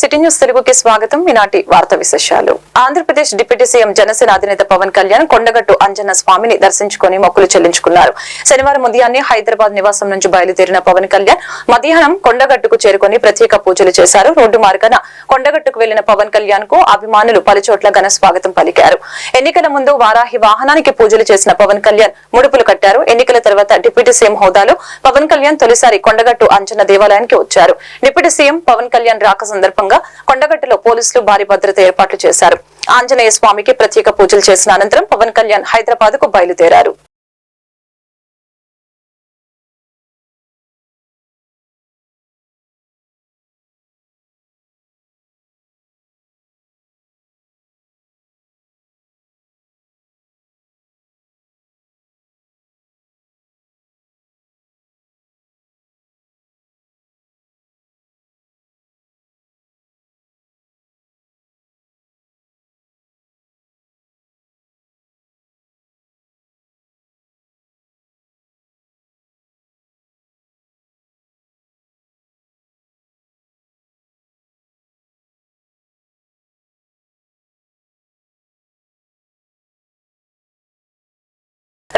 City news తెలుగుకి స్వాగతం. ఈనాటి వార్త విశేషాలు. ఆంధ్రప్రదేశ్ డిప్యూటీ సీఎం జనసేన అధినేత పవన్ కళ్యాణ్ కొండగట్టు అంజన్న స్వామిని దర్శించుకుని మొక్కులు చెల్లించుకున్నారు. శనివారం ఉదయాన్నే హైదరాబాద్ నివాసం నుంచి బయలుదేరిన పవన్ కళ్యాణ్ మధ్యాహ్నం కొండగట్టుకు చేరుకుని ప్రత్యేక పూజలు చేశారు. రోడ్డు మార్గాన కొండగట్టుకు వెళ్ళిన పవన్ కళ్యాణ్కు అభిమానులు పలుచోట్ల ఘన స్వాగతం పలికారు. ఎన్నికల ముందు వారాహి వాహనానికి పూజలు చేసిన పవన్ కళ్యాణ్ ముడుపులు కట్టారు. ఎన్నికల తర్వాత డిప్యూటీ సీఎం హోదాలో పవన్ కళ్యాణ్ తొలిసారి కొండగట్టు అంజన్న దేవాలయానికి వచ్చారు. డిప్యూటీ సీఎం పవన్ కళ్యాణ్ రాక సందర్భంగా కొండగట్టులో పోలీసులు భారీ భద్రత ఏర్పాట్లు చేశారు. ఆంజనేయ స్వామికి ప్రత్యేక పూజలు చేసిన అనంతరం పవన్ కళ్యాణ్ హైదరాబాద్కు బయలుదేరారు.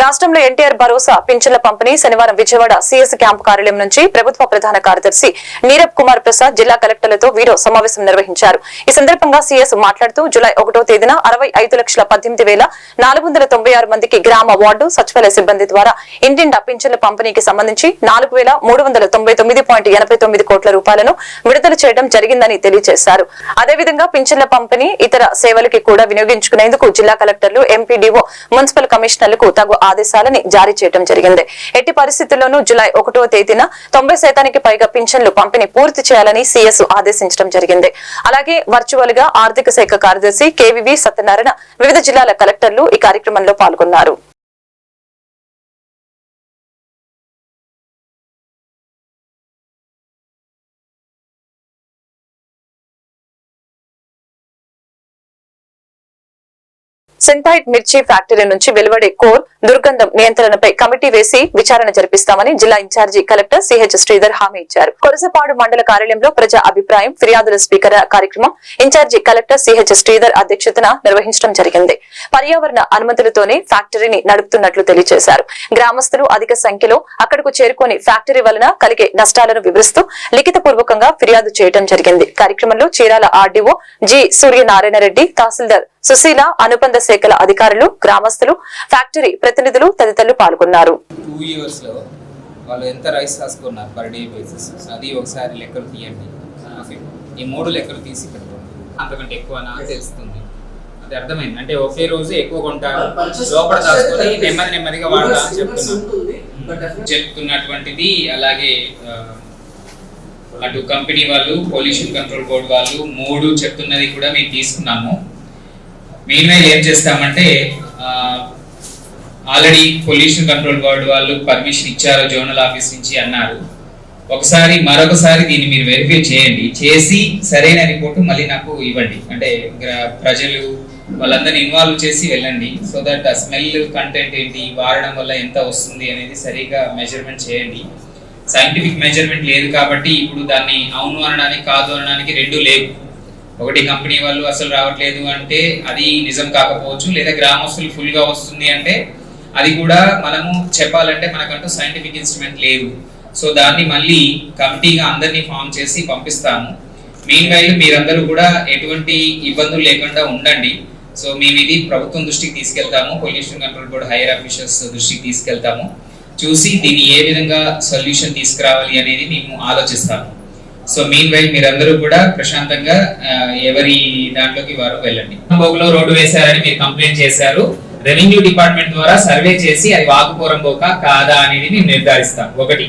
రాష్ట్రంలో ఎన్టీఆర్ భరోసా పింఛన్ల పంపిణీ శనివారం విజయవాడ సీఎస్ క్యాంపు కార్యాలయం నుంచి ప్రభుత్వ ప్రధాన కార్యదర్శి నీరబ్ కుమార్ ప్రసాద్ జిల్లా కలెక్టర్లతో వీడియో సమావేశం నిర్వహించారు. ఈ సందర్భంగా సీఎస్ మాట్లాడుతూ జులై ఒకటో తేదీన అరవై ఐదు లక్షల పద్దెనిమిది వేల నాలుగు వందల తొంభై ఆరు మందికి గ్రామ వార్డు సచివాలయ సిబ్బంది ద్వారా ఇంటింటా పింఛన్ల పంపిణీకి సంబంధించి నాలుగు వేల మూడు వందల తొంభై తొమ్మిది పాయింట్ ఎనభై తొమ్మిది కోట్ల రూపాయలను విడుదల చేయడం జరిగిందని తెలియజేశారు. అదేవిధంగా పింఛన్ల పంపిణీ ఇతర సేవలకి కూడా వినియోగించుకునేందుకు జిల్లా కలెక్టర్లు ఎంపీడీఓ మున్సిపల్ కమిషనర్లకు తగు ఆదేశాలని జారీ చేయడం జరిగింది. ఎట్టి పరిస్థితుల్లోనూ జులై ఒకటో తేదీన తొంభై శాతానికి పైగా పింఛన్లు పంపిణీ పూర్తి చేయాలని సీఎస్ ఆదేశించడం జరిగింది. అలాగే వర్చువల్గా ఆర్థిక శాఖ కార్యదర్శి కేవీవి సత్యనారాయణ వివిధ జిల్లాల కలెక్టర్లు ఈ కార్యక్రమంలో పాల్గొన్నారు. సింథైట్ మిర్చి ఫ్యాక్టరీ నుంచి వెలువడే కోర్ దుర్గంధం నియంత్రణపై కమిటీ వేసి విచారణ జరిపిస్తామని జిల్లా ఇన్ఛార్జి కలెక్టర్ సిహెచ్ శ్రీధర్ హామీ ఇచ్చారు. కొరసపాడు మండల కార్యాలయంలో ప్రజా అభిప్రాయం ఫిర్యాదుల స్పీకర్ కార్యక్రమం ఇన్ఛార్జి కలెక్టర్ సిహెచ్ శ్రీధర్ అధ్యక్షతన నిర్వహించడం జరిగింది. పర్యావరణ అనుమతులతోనే ఫ్యాక్టరీని నడుపుతున్నట్లు తెలియజేశారు. గ్రామస్తులు అధిక సంఖ్యలో అక్కడకు చేరుకొని ఫ్యాక్టరీ వలన కలిగే నష్టాలను వివరిస్తూ లిఖిత పూర్వకంగా ఫిర్యాదు చేయడం జరిగింది. కార్యక్రమంలో చీరాల ఆర్డీఓ జి సూర్యనారాయణ రెడ్డి తహసీల్దార్ సుశీల అనుబంధ శాఖల అధికారులు గ్రామస్తులు ఫ్యాక్టరీ ప్రతినిధులు తదితరులు పాల్గొన్నారు. వాళ్ళు ఎంత రైస్ రాసుకున్నారు పర్ డే బేసిస్ అది ఒకసారి లెక్కలు తీయండి. ఓకే ఈ మూడు లెక్కలు తీసి పెట్టుకోండి. అంతకంటే ఎక్కువ నాకు తెలుస్తుంది. అది అర్థమైంది. అంటే ఒకే రోజు ఎక్కువ కొంటారు లోపల దాచుకొని నెమ్మది నెమ్మదిగా వాడదా అని చెప్తున్నాను చెప్తున్నటువంటిది అలాగే అటు కంపెనీ వాళ్ళు పొల్యూషన్ కంట్రోల్ బోర్డు వాళ్ళు మూడు చెప్తున్నది కూడా మేము తీసుకున్నాము. మెయిన్గా ఏం చేస్తామంటే ఆల్రెడీ పొల్యూషన్ కంట్రోల్ బోర్డు వాళ్ళు పర్మిషన్ ఇచ్చారు జోనల్ ఆఫీస్ నుంచి అన్నారు. ఒకసారి మరొకసారి దీన్ని మీరు వెరిఫై చేయండి. చేసి సరైన రిపోర్ట్ మళ్ళీ నాకు ఇవ్వండి. అంటే ప్రజలు వాళ్ళందరినీ ఇన్వాల్వ్ చేసి వెళ్ళండి. సో దట్ ఆ స్మెల్ కంటెంట్ ఏంటి వాడడం వల్ల ఎంత వస్తుంది అనేది సరిగా మెజర్మెంట్ చేయండి. సైంటిఫిక్ మెజర్మెంట్ లేదు కాబట్టి ఇప్పుడు దాన్ని అవును అనడానికి కాదు అనడానికి రెండు లేవు. ఒకటి కంపెనీ వాళ్ళు అసలు రావట్లేదు అంటే అది నిజం కాకపోవచ్చు లేదా గ్రామస్తులు ఫుల్గా వస్తుంది అంటే అది కూడా మనము చెప్పాలంటే మనకంటూ సైంటిఫిక్ ఇన్స్ట్రుమెంట్ లేదు. సో దాన్ని మళ్ళీ కమిటీగా అందరినీ ఫామ్ చేసి పంపిస్తాము. మెయిన్ వైల్ మీరందరూ కూడా ఎటువంటి ఇబ్బందులు లేకుండా ఉండండి. సో మేము ఇది ప్రభుత్వం దృష్టికి తీసుకెళ్తాము pollution control board higher officers దృష్టికి తీసుకెళ్తాము. చూసి దీన్ని ఏ విధంగా సొల్యూషన్ తీసుకురావాలి అనేది మేము ఆలోచిస్తాము. సో మీన్ వైల్ మీరందరూ కూడా ప్రశాంతంగా ఎవరి దాంట్లోకి వారు వెళ్ళండి. బోగులో రోడ్డు వేశారని మీరు కంప్లైంట్ చేశారు. రెవెన్యూ డిపార్ట్మెంట్ ద్వారా సర్వే చేసి అది వాకుపోరం బోక కాదా అనేది మేము నిర్ధారిస్తాం. ఒకటి.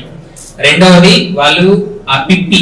రెండవది వాళ్ళు ఆ పిప్పి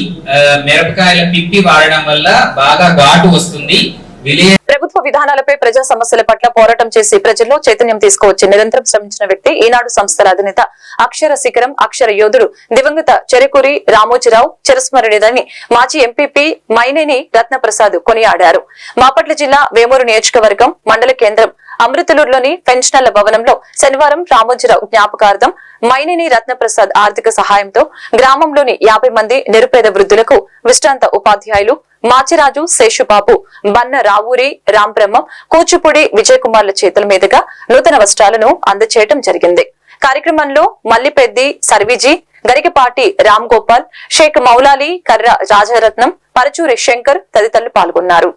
మిరపకాయల పిప్పి వాడడం వల్ల బాగా ఘాటు వస్తుంది. ప్రభుత్వ విధానాలపై ప్రజా సమస్యల పట్ల పోరాటం చేసి ప్రజల్లో చైతన్యం తీసుకువచ్చి నిరంతరం శ్రమించిన వ్యక్తి ఈనాడు సంస్థల అధినేత అక్షర శిఖరం అక్షర యోధుడు దివంగత చెరకూరి రామోజీరావు చిరస్మరణిదని మాజీ ఎంపీపీ మైనేని రత్నప్రసాద్ కొనియాడారు. మాపట్ల జిల్లా వేమూరు నియోజకవర్గం మండల కేంద్రం అమృతలూరులోని పెన్షనర్ల భవనంలో శనివారం రామోజీరావు జ్ఞాపకార్థం మైనేని రత్నప్రసాద్ ఆర్థిక సహాయంతో గ్రామంలోని యాభై మంది నిరుపేద వృద్ధులకు విశ్రాంత ఉపాధ్యాయులు మాచిరాజు శేషుబాబు బన్న రావూరి రాంబ్రహ్మం కూచిపూడి విజయ్ కుమార్ల చేతుల మీదుగా నూతన వస్త్రాలను అందచేయటం జరిగింది. కార్యక్రమంలో మల్లిపెద్ది సర్వీజీ గరికపాటి రామ్ గోపాల్ షేక్ మౌలాలి కర్ర రాజరత్నం పరచూరి శంకర్ తదితరులు పాల్గొన్నారు.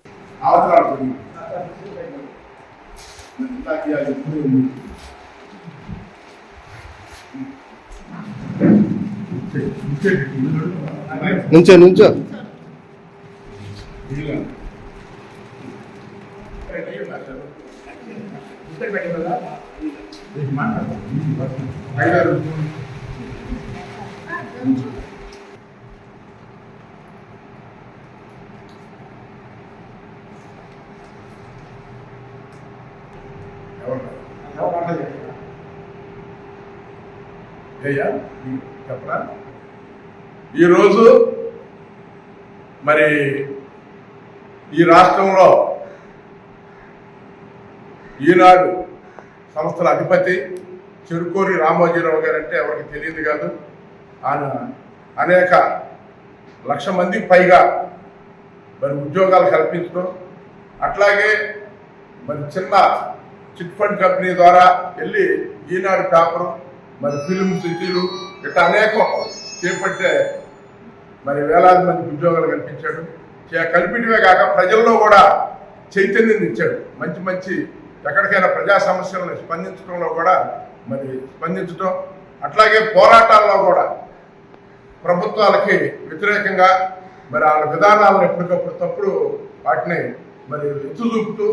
నుంచో నుంచో. ఏయ్యా, చెప్పరా? ఈరోజు మరి ఈ రాష్ట్రంలో ఈనాడు సంస్థల అధిపతి చెరుకూరి రామోజీరావు గారు అంటే ఎవరికి తెలియదు కాదు. ఆయన అనేక లక్ష మందికి పైగా మరి ఉద్యోగాలు కల్పించడం అట్లాగే మరి చిన్న చిట్ ఫండ్ కంపెనీ ద్వారా వెళ్ళి ఈనాడు పేపరు మరి ఫిల్మ్ సిటీలు ఇట్లా అనేకం చేపట్టే మరి వేలాది మందికి ఉద్యోగాలు కల్పించాడు. చే- కల్పించడమే కాక ప్రజల్లో కూడా చైతన్యం ఇచ్చాడు మంచి మంచి ఎక్కడికైనా ప్రజా సమస్యలను స్పందించడంలో కూడా మరి స్పందించడం అట్లాగే పోరాటాల్లో కూడా ప్రభుత్వాలకి వ్యతిరేకంగా మరి వాళ్ళ విధానాలను ఎప్పటికప్పుడు తప్పుడు వాటిని మరి ఎత్తు చూపుతూ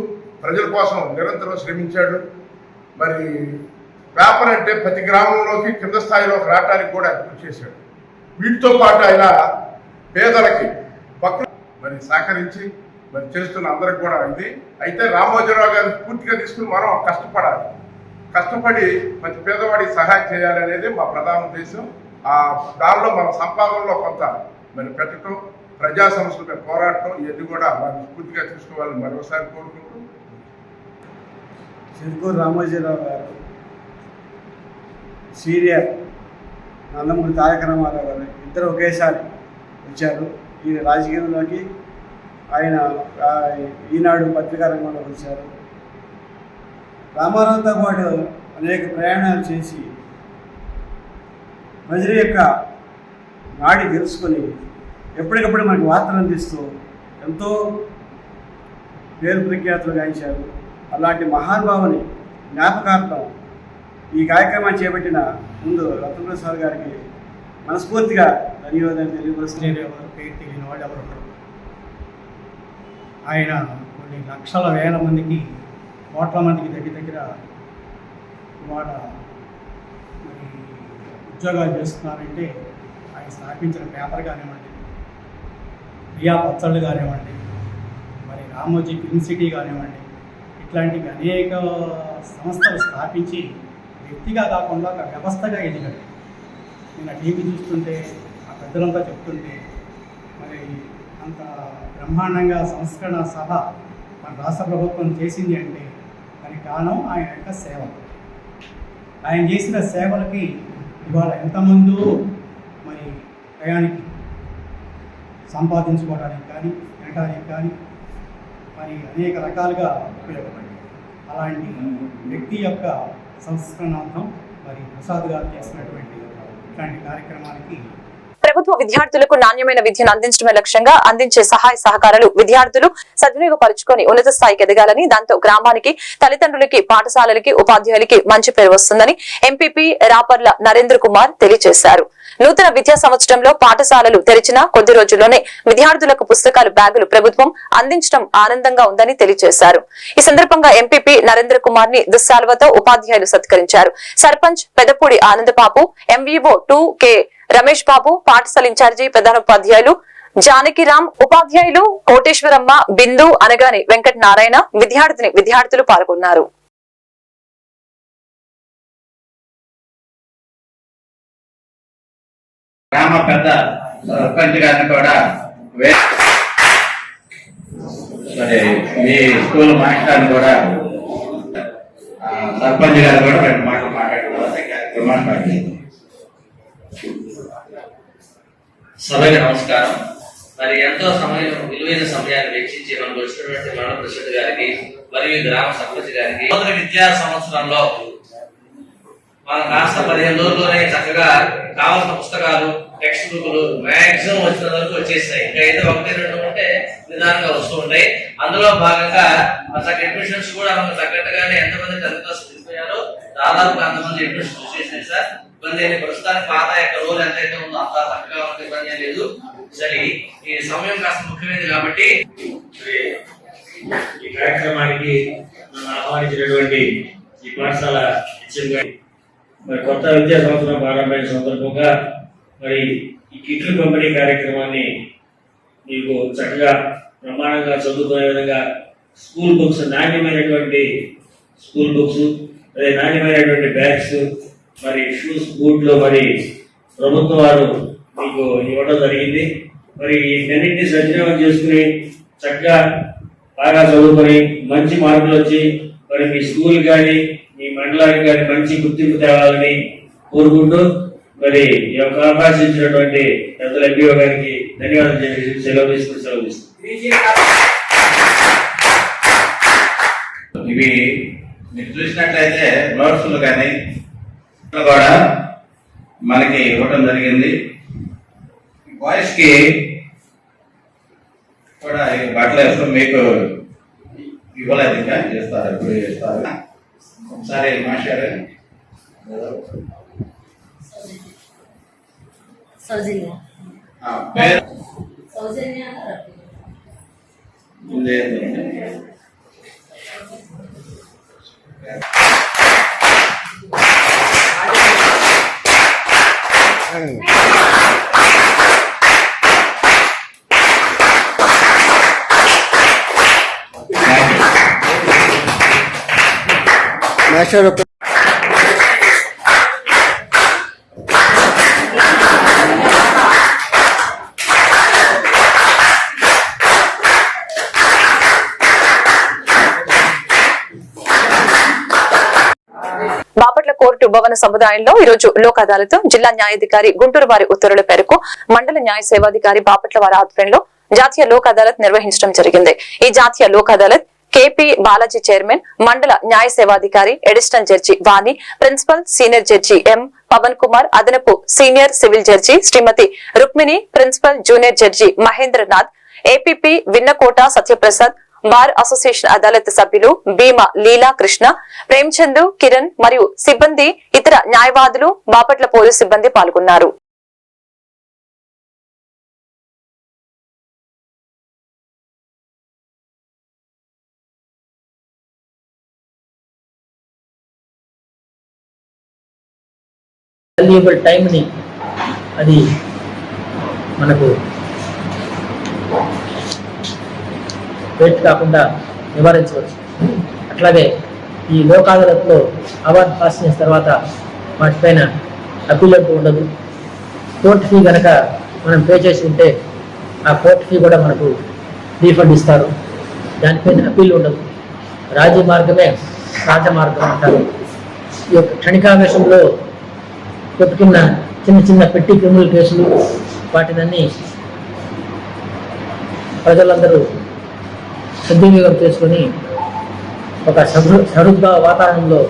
ప్రజల కోసం నిరంతరం శ్రమించాడు. మరి పేపర్ అంటే ప్రతి గ్రామంలోకి కింద స్థాయిలోకి రావడానికి కూడా కృషి చేశాడు. వీటితో పాటు ఆయన పేదలకి పక్కన మరి సహకరించి మరి చేస్తున్న అందరికి కూడా ఇది. అయితే రామోజీరావు గారిని పూర్తిగా తీసుకుని మనం కష్టపడాలి. కష్టపడి ప్రతి పేదవాడికి సహాయం చేయాలి అనేది మా ప్రధాన ఉద్దేశం. ఆ దానిలో మన సంపాదనలో కొంత మరి పెట్టడం ప్రజా సమస్యలపై పోరాటం ఇవన్నీ కూడా మనం స్ఫూర్తిగా తీసుకోవాలని మరొకసారి కోరుకుంటూ. చిరుకూరు రామోజీరావు గారు. సీనియర్ నందమూరి తారక రామారావు గారు ఇద్దరు ఒకేసారి వచ్చారు. ఈ రాజకీయంలోకి ఆయన ఈనాడు పత్రికా రంగంలోకి వచ్చారు. రామారావుతో పాటు అనేక ప్రయాణాలు చేసి ప్రజల యొక్క నాడి తెలుసుకొని ఎప్పటికప్పుడు మనకి వార్తలు అందిస్తూ ఎంతో పేరు ప్రఖ్యాతులు గాయించారు అలాంటి మహానుభావుని జ్ఞాపకార్థం ఈ కార్యక్రమాన్ని చేపట్టిన ముందు రత్నప్రసాద్ గారికి మనస్ఫూర్తిగా ధన్యవాదాలు తెలియపరుస్తున్నాను. ఎవరు పేరు తెలియని వాళ్ళు ఎవరు ఆయన కొన్ని లక్షల వేల మందికి కోట్ల మందికి దగ్గర దగ్గర ఇవాళ మరి ఉద్యోగాలు చేస్తున్నారంటే ఆయన స్థాపించిన పేపర్ కానివ్వండి రియా పచ్చళ్ళు కానివ్వండి మరి రామోజీ ఫిల్మ్ సిటీ కానివ్వండి ఇట్లాంటివి అనేక సంస్థలు స్థాపించి వ్యక్తిగా కాకుండా ఒక వ్యవస్థగా ఎదిగాడు. నేను ఆ టీవీ చూస్తుంటే ఆ పెద్దలంతా చెప్తుంటే మరి అంత బ్రహ్మాండంగా సంస్కరణ సభ మన రాష్ట్ర ప్రభుత్వం చేసింది అంటే దానికి కారణం ఆయన యొక్క సేవ. ఆయన చేసిన సేవలకి ఇవాళ ఎంతమందో మరి ప్రయాణికి సంపాదించుకోవడానికి కానీ తినడానికి కానీ మరి అనేక రకాలుగా ఉపయోగపడింది అలాంటి వ్యక్తి యొక్క సంస్కరణార్థం మరి ప్రసాద్ గారు చేసినటువంటి ఇట్లాంటి కార్యక్రమానికి ప్రభుత్వ విద్యార్థులకు నాణ్యమైన విద్యను అందించడమే లక్ష్యంగా అందించే సహాయ సహకారాలు విద్యార్థులు సద్వినియోగపరుచుకొని ఉన్నత స్థాయికి ఎదగాలని దాంతో గ్రామానికి తల్లిదండ్రులకి పాఠశాలలకి ఉపాధ్యాయులకి మంచి పేరు వస్తుందని ఎంపీపీ రాపర్ల నరేంద్ర కుమార్ తెలియజేశారు. నూతన విద్యా సంవత్సరంలో పాఠశాలలు తెరిచిన కొద్ది రోజుల్లోనే విద్యార్థులకు పుస్తకాలు బ్యాగులు ప్రభుత్వం అందించడం ఆనందంగా ఉందని తెలియజేశారు. ఈ సందర్భంగా ఎంపీపీ నరేంద్ర కుమార్ని దుస్సాల్వతో ఉపాధ్యాయులు సత్కరించారు. Sarpanch Pedapudi Anandababu MVO two K Ramesh Babu పాఠశాల ఇన్ఛార్జి ప్రధానోపాధ్యాయులు జానకిరామ్ ఉపాధ్యాయులు కోటేశ్వరమ్మ బిందు అనగాని వెంకట నారాయణ విద్యార్థిని విద్యార్థులు పాల్గొన్నారు. గ్రామ పెద్ద సర్పంచ్ గారిని కూడా మరి మీ స్కూల్ మాస్టర్ని కూడా సర్పంచ్ గారు కూడా రెండు మాటలు మాట్లాడుకోవాలి సభకి నమస్కారం. మరి ఎంతో సమయం విలువైన సమయాన్ని వెచ్చించి మనకు వచ్చినటువంటి మరణ ప్రసిద్ధి గారికి మరియు గ్రామ సర్పంచ్ గారికి విద్యా సంవత్సరంలో మనం రాష్ట్ర పదిహేను రోజుల్లోనే చక్కగా కావాల్సిన పుస్తకాలు టెక్స్ట్ బుక్లు మాక్సిమం వచ్చిన వరకు వచ్చేసాయి. ఇంకా అయితే ఒకటి రెండు ఉంటే నిదానంగా వస్తూ ఉంటాయి. అందులో భాగంగా మనకి అడ్మిషన్స్ కూడా మనకు తగ్గట్టుగానే ఎంతమంది టెన్త్ క్లాస్ వెళ్ళిపోయారో దాదాపు అంతమంది అడ్మిషన్స్ వచ్చేసినాయి సార్. ఇబ్బంది ఏమి ప్రస్తుతానికి పాత యొక్క రోజు ఎంతైతే ఉందో అంత చక్కగా మనకు ఇబ్బంది లేదు. సరే ఈ సమయం కాస్త ముఖ్యమైనది కాబట్టి ఈ కార్యక్రమానికి ఆహ్వానించినటువంటి ఈ పాఠశాల హెచ్ఎం గారి మరి కొత్త విద్యా సంవత్సరం ప్రారంభమైన సందర్భంగా మరి ఈ కిట్లు పంపిణీ కార్యక్రమాన్ని మీకు చక్కగా ప్రమాణంగా చదువుకునే విధంగా స్కూల్ బుక్స్ నాణ్యమైనటువంటి స్కూల్ బుక్స్ అదే నాణ్యమైనటువంటి బ్యాగ్స్ మరి షూస్ బూట్లు మరి ప్రభుత్వం వారు మీకు ఇవ్వడం జరిగింది. మరి ఇవన్నింటినీ సద్వినియోగం చేసుకుని చక్కగా బాగా చదువుకొని మంచి మార్కులు వచ్చి మరి మీ స్కూల్ కానీ మండలానికి కానీ మంచి గుర్తింపు తేవాలని కోరుకుంటూ మరి ఈ యొక్క అవకాశం ఇచ్చినటువంటి పెద్దల ఎంపీఓ గారికి ధన్యవాదాలు చెప్పి సెలవు తీసుకుని సెలవు తీసుకుంటాం ఇవి మీరు చూసినట్లయితే నోట్స్లు కానీ కూడా మనకి ఇవ్వటం జరిగింది. బాయ్స్కి కూడా బట్టలు వేస్తాం మీకు ఇవ్వలేదు ఇంకా చేస్తారు ఇప్పుడు చేస్తారు. ఒకసారి మాస్టర్ సౌజన్య. సౌజన్య. మాస్టర్ యొక్క బాపట్ల కోర్టు భవన సముదాయంలో ఈ రోజు లోక్ అదాలత్ జిల్లా న్యాయాధికారి గుంటూరు వారి ఉత్తర్వుల మేరకు మండల న్యాయ సేవాధికారి బాపట్ల వారి ఆధ్వర్యంలో జాతీయ లోక్ అదాలత్ నిర్వహించడం జరిగింది. ఈ జాతీయ లోక్ అదాలత్ కేపీ బాలాజీ చైర్మన్ మండల న్యాయ సేవాధికారి additional judge Vani principal senior judge M Pavan Kumar అదనపు senior civil judge Srimati Rukmini principal junior judge Mahendranath APP Vinnakota Satyaprasad bar association Adalat సభ్యులు భీమా లీలా కృష్ణ ప్రేమ్చంద్ కిరణ్ మరియు సిబ్బంది ఇతర న్యాయవాదులు బాపట్ల పోలీసు సిబ్బంది పాల్గొన్నారు. వాల్యుయబుల్ టైంని అది మనకు వెయిట్ కాకుండా నివారించవచ్చు. అట్లాగే ఈ లోక్ అదాలత్లో అవార్డు పాస్ చేసిన తర్వాత వాటిపైన అప్పీల్ అంటూ ఉండదు. కోర్టు ఫీ కనుక మనం పే చేసి ఉంటే ఆ కోర్టు ఫీ కూడా మనకు రీఫండ్ ఇస్తారు. దానిపైన అప్పీల్ ఉండదు. రాజీ మార్గమే రాజమార్గం అంటారు. ఈ యొక్క క్షణికావేశంలో పెట్టుకున్న చిన్న చిన్న పెట్టి క్రిమినల్ కేసులు వాటినన్నీ ప్రజలందరూ సద్వినియోగం చేసుకొని ఒక సహృ సరుగ్గా వాతావరణంలో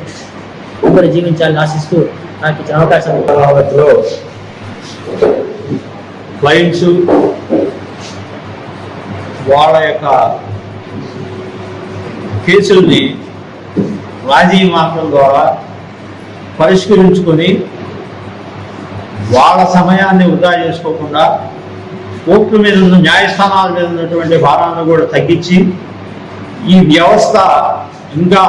అందరూ జీవించాలని ఆశిస్తూ నాకు ఇచ్చిన అవకాశం. అదాలత్లో క్లయింట్స్ వాళ్ళ యొక్క కేసుల్ని రాజీ మార్గం ద్వారా పరిష్కరించుకొని వాళ్ళ సమయాన్ని వృధా చేసుకోకుండా కోర్టు మీద ఉన్న న్యాయస్థానాల మీద ఉన్నటువంటి భారాన్ని కూడా తగ్గించి ఈ వ్యవస్థ ఇంకా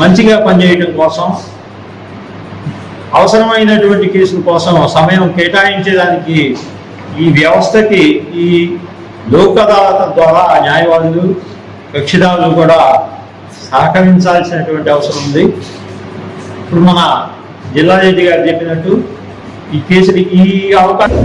మంచిగా పనిచేయడం కోసం అవసరమైనటువంటి కేసుల కోసం సమయం కేటాయించేదానికి ఈ వ్యవస్థకి ఈ లోక్ అదాలత ద్వారా న్యాయవాదులు కక్షిదారులు కూడా సహకరించాల్సినటువంటి అవసరం ఉంది. ఇప్పుడు మన జిల్లా జడ్జి గారు చెప్పినట్టు ఈ కేసులు ఈ అవకాశం